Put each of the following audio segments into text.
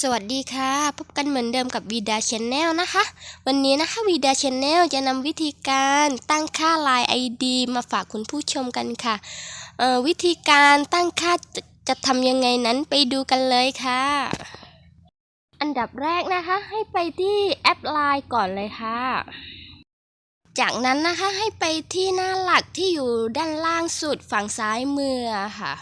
สวัสดีค่ะ พบกันเหมือนเดิมกับวีดาชแนลนะคะ วันนี้นะคะวีดาชแนลจะนำวิธีการตั้งค่า Line ID มาฝากคุณผู้ชมกันค่ะ วิธีการตั้งค่าจะจะทำยังไงนั้นไปดูกันเลยค่ะ อันดับแรกนะคะ ให้ไปที่แอป Line ก่อนเลยค่ะ จากนั้นนะคะให้ไปที่หน้าหลักที่อยู่ด้านล่างสุดฝั่งซ้ายมือค่ะ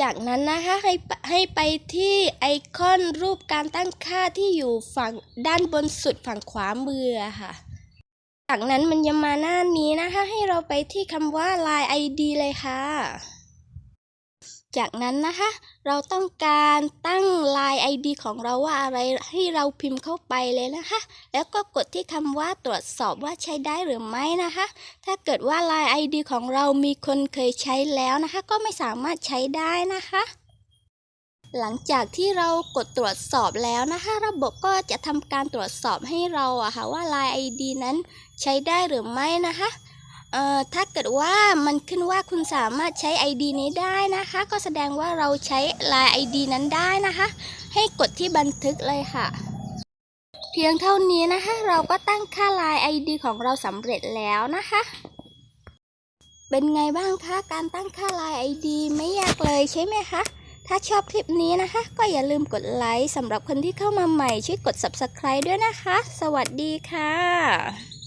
จากนั้นนะคะให้ให้ไปที่ไอคอนรูปการตั้งค่าที่อยู่ฝั่งด้านบนสุดฝั่งขวามือค่ะ จากนั้นมันจะมาหน้านี้นะคะ ให้เราไปที่คำว่า Line ID เลยค่ะ จากนั้นนะคะ เราต้องการตั้ง Line ID ของเราว่าอะไรให้เราพิมพ์เข้าไปเลยนะคะ แล้วก็กดที่คำว่าตรวจสอบว่าใช้ได้หรือไม่นะคะ ถ้าเกิดว่า Line ID ของเรามีคนเคยใช้แล้วนะคะ ก็ไม่สามารถใช้ได้นะคะหลังจากที่เรากดตรวจสอบแล้วนะคะ ระบบก็จะทำการตรวจสอบให้เราอะค่ะว่า Line ID นั้นใช้ได้หรือไม่นะคะ เอ่อถ้าเกิดว่ามันขึ้นว่าคุณสามารถใช้ ID นี้ได้นะคะ ก็แสดงว่าเราใช้ Line ID นั้นได้นะคะ ให้กดที่บันทึกเลยค่ะ เพียงเท่านี้นะคะ เราก็ตั้งค่า Line ID ของเราสำเร็จแล้วนะคะ เป็นไงบ้างคะการตั้งค่า Line ID ไม่ยากเลยใช่ไหมคะถ้าชอบคลิปนี้นะคะ ก็อย่าลืมกดไลค์สำหรับคนที่เข้ามาใหม่ช่วยกด Subscribe ด้วยนะคะ สวัสดีค่ะ